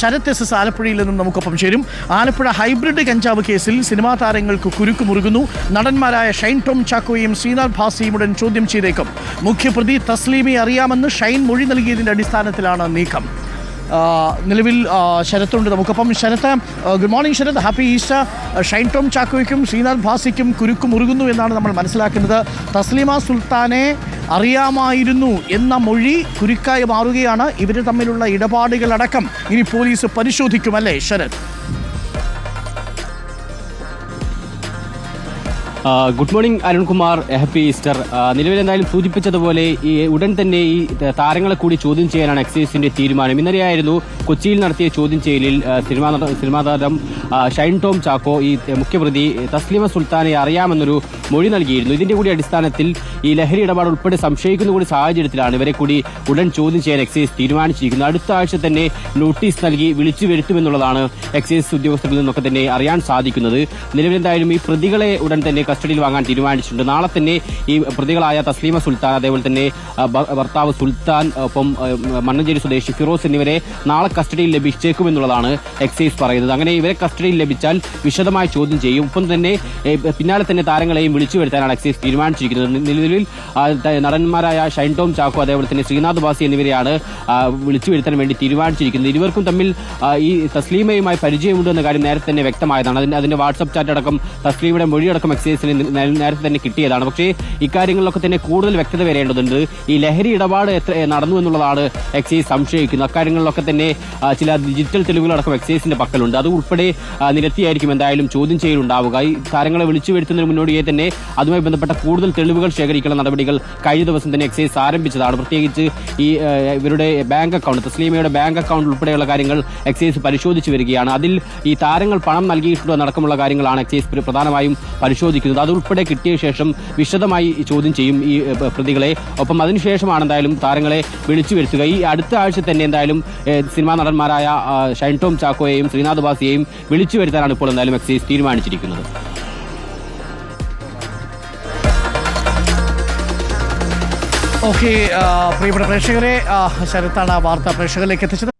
Sarath S S ആലപ്പുഴയിൽ നിന്നും നമുക്കൊപ്പം ചേരും. ആലപ്പുഴ ഹൈബ്രിഡ് കഞ്ചാവ് കേസിൽ സിനിമാ താരങ്ങൾക്ക് കുരുക്ക് മുറുകുന്നു. നടന്മാരായ ഷൈൻ ടോം ചാക്കോയും ശ്രീനാഥ് ഭാസിയും ഉടൻ ചോദ്യം ചെയ്തേക്കും. മുഖ്യപ്രതി തസ്ലീമെ അറിയാമെന്ന് ഷൈൻ മൊഴി നൽകിയതിന്റെ അടിസ്ഥാനത്തിലാണ് നീക്കം. നിലവിൽ ശരത്തുണ്ട് നമുക്കപ്പം. Sharath good morning Sharath happy Easter Shine Tom ചാക്കോയ്ക്കും Sreenath ഭാസിക്കും കുരുക്ക് മുറുകുന്നു എന്നാണ് നമ്മൾ മനസ്സിലാക്കുന്നത്. തസ്ലീമ സുൽത്താനെ അറിയാമായിരുന്നു എന്ന മൊഴി കുരുക്കായി മാറുകയാണ് ഇവർ തമ്മിലുള്ള ഇടപാടുകളടക്കം. ഇനി police പരിശോധിക്കുമല്ലേ Sharath? Good morning Arunkumar happy Easter. നിലവിൽ എന്തായാലും സൂചിപ്പിച്ചതുപോലെ ഈ ഉടൻ തന്നെ ഈ താരങ്ങളെ കൂടി ചോദ്യം ചെയ്യാനാണ് എക്സൈസിന്റെ തീരുമാനം. ഇന്നലെയായിരുന്നു കൊച്ചിയിൽ നടത്തിയ ചോദ്യം ചെയ്യലിൽ സിനിമാ സിനിമാ താരം ഷൈൻ ടോം ചാക്കോ ഈ മുഖ്യപ്രതി തസ്ലീമ സുൽത്താനെ അറിയാമെന്നൊരു മൊഴി നൽകിയിരുന്നു. ഇതിന്റെ കൂടി അടിസ്ഥാനത്തിൽ ഈ ലഹരി ഇടപാട് ഉൾപ്പെടെ സംശയിക്കുന്ന കൂടി സാഹചര്യത്തിലാണ് ഇവരെ കൂടി ഉടൻ ചോദ്യം ചെയ്യാൻ എക്സൈസ് തീരുമാനിച്ചിരിക്കുന്നത്. അടുത്ത ആഴ്ച തന്നെ നോട്ടീസ് നൽകി വിളിച്ചു വരുത്തുമെന്നുള്ളതാണ് എക്സൈസ് ഉദ്യോഗസ്ഥരിൽ നിന്നൊക്കെ തന്നെ അറിയാൻ സാധിക്കുന്നത്. നിലവിലെന്തായാലും ഈ പ്രതികളെ ഉടൻ തന്നെ കസ്റ്റഡിയിൽ വാങ്ങാൻ തീരുമാനിച്ചിട്ടുണ്ട്. നാളെ തന്നെ ഈ പ്രതികളായ തസ്ലീമ സുൽത്താൻ അതേപോലെ തന്നെ ഭർത്താവ് സുൽത്താൻ ഒപ്പം മണ്ണഞ്ചേരി സ്വദേശി ഫിറോസ് എന്നിവരെ നാളെ കസ്റ്റഡിയിൽ ലഭിച്ചേക്കുമെന്നുള്ളതാണ് എക്സൈസ് പറയുന്നത്. അങ്ങനെ ഇവരെ കസ്റ്റഡിയിൽ ലഭിച്ചാൽ വിശദമായി ചോദ്യം ചെയ്യും. ഒപ്പം തന്നെ പിന്നാലെ തന്നെ താരങ്ങളെയും വിളിച്ചു വരുത്താനാണ് എക്സൈസ് തീരുമാനിച്ചിരിക്കുന്നത്. നിലവിൽ നടന്മാരായ ഷൈൻ ടോം ചാക്കോ അതേപോലെ തന്നെ ശ്രീനാഥ് ബാസി എന്നിവരെയാണ് വിളിച്ചു വരുത്താൻ വേണ്ടി തീരുമാനിച്ചിരിക്കുന്നത്. ഇരുവർക്കും തമ്മിൽ ഈ തസ്ലീമയുമായി പരിചയമുണ്ട് എന്ന കാര്യം നേരത്തെ തന്നെ വ്യക്തമായതാണ്. അതിന്റെ വാട്സ്ആപ്പ് ചാറ്റ് അടക്കം തസ്ലീമയുടെ മൊഴിയടക്കം എക്സൈസിന് നേ- നേരത്തെ തന്നെ കിട്ടിയതാണ്. പക്ഷേ ഇക്കാര്യങ്ങളിലൊക്കെ തന്നെ കൂടുതൽ വ്യക്തത വരേണ്ടതുണ്ട്. ഈ ലഹരി ഇടപാട് എത്ര നടന്നു എന്നുള്ളതാണ് എക്സൈസ് സംശയിക്കുന്നത്. അക്കാര്യങ്ങളിലൊക്കെ തന്നെ ചില ഡിജിറ്റൽ തെളിവുകളടക്കം എക്സൈസിന്റെ പക്കലുണ്ട്. അത് ഉൾപ്പെടെ നിരത്തിയായിരിക്കും എന്തായാലും ചോദ്യം ചെയ്യലുണ്ടാവുക. ഈ താരങ്ങളെ വിളിച്ചു വരുത്തുന്നതിന് മുന്നോടിയായി തന്നെ അതുമായി ബന്ധപ്പെട്ട കൂടുതൽ തെളിവുകൾ ശേഖരിക്കുന്ന നടപടികൾ കഴിഞ്ഞ ദിവസം തന്നെ എക്സൈസ് ആരംഭിച്ചതാണ്. പ്രത്യേകിച്ച് ഈ ഇവരുടെ ബാങ്ക് അക്കൗണ്ട് തസ്ലീമയുടെ ബാങ്ക് അക്കൗണ്ട് ഉൾപ്പെടെയുള്ള കാര്യങ്ങൾ എക്സൈസ് പരിശോധിച്ചു വരികയാണ്. അതിൽ ഈ താരങ്ങൾ പണം നൽകിയിട്ടുണ്ടോ നടക്കമുള്ള കാര്യങ്ങളാണ് എക്സൈസ് പ്ര- പ്രധാനമായും പരിശോധിക്കുന്നത്. അതുൾപ്പെടെ കിട്ടിയ ശേഷം വിശദമായി ചോദ്യം ചെയ്യും ഈ പ്രതികളെ. ഒപ്പം അതിനുശേഷമാണ് എന്തായാലും താരങ്ങളെ വിളിച്ചു വരുത്തുക. ഈ അടുത്ത ആഴ്ച തന്നെ എന്തായാലും സിനിമാ നടന്മാരായ ഷൈൻ ടോം ചാക്കോയെയും ശ്രീനാഥ് ബാസിയെയും വിളിച്ചു വരുത്താനാണ് ഇപ്പോൾ എന്തായാലും എക്സൈസ് തീരുമാനിച്ചിരിക്കുന്നത്. ഓക്കെ പ്രിയപ്പെട്ട പ്രേക്ഷകരെ ശരത്താണ് ആ വാർത്ത പ്രേക്ഷകരിലേക്ക് എത്തിച്ചത്.